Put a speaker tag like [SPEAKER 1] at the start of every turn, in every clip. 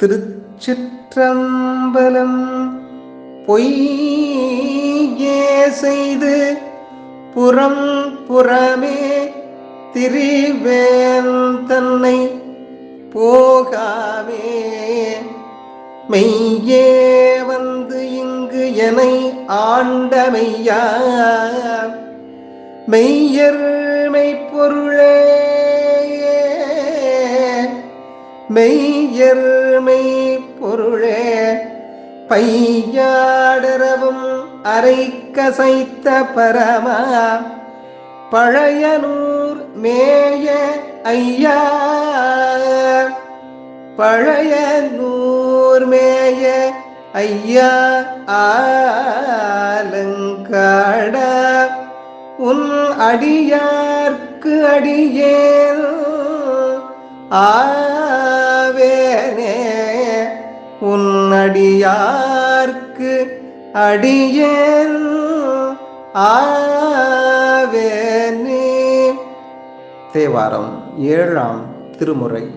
[SPEAKER 1] திருச்சிற்றம்பலம் பொய்யே செய்து புறம் புறமே திரிவேன் தன்னை போகாமே. மெய்யே வந்து இங்கு என ஆண்டமையா. மெய்யர் மெய்ப்பொருளே மெய்யர் பொருளே பையாடரவும் அரை கசைத்த பரமா பழையனூர் மேய ஐயா பழைய நூர் மேய ஐயா ஆலங்காட உன் அடியார்க்கு அடியேன் ஆ உன்னடியார்க்கு அடியேன் ஆவேனே. தேவாரம் ஏழாம் திருமுறை.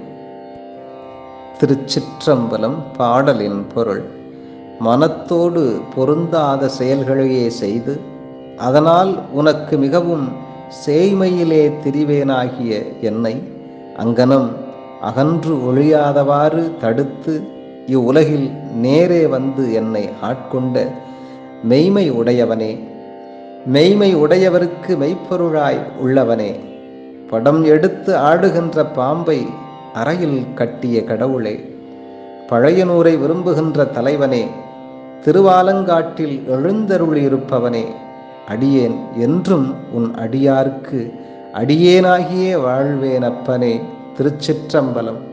[SPEAKER 1] திருச்சிற்றம்பலம் பாடலின் பொருள் மனத்தோடு பொருந்தாத செயல்களையே செய்து அதனால் உனக்கு மிகவும் சேய்மையிலே திரிவேனாகிய என்னை அங்கனம் அகன்று ஒழியாதவாறு தடுத்து இவ்வுலகில் நேரே வந்து என்னை ஆட்கொண்ட மெய்மை உடையவனே. மெய்மை உடையவருக்கு மெய்ப்பொருளாய் உள்ளவனே. படம் எடுத்து ஆடுகின்ற பாம்பை அறையில் கட்டிய கடவுளே. பழையனூரை விரும்புகின்ற தலைவனே. திருவாலங்காட்டில் எழுந்தருளியிருப்பவனே. அடியேன் என்றும் உன் அடியார்க்கு அடியேனாகியே வாழ்வேனப்பனே. திருச்சிற்றம்பலம்.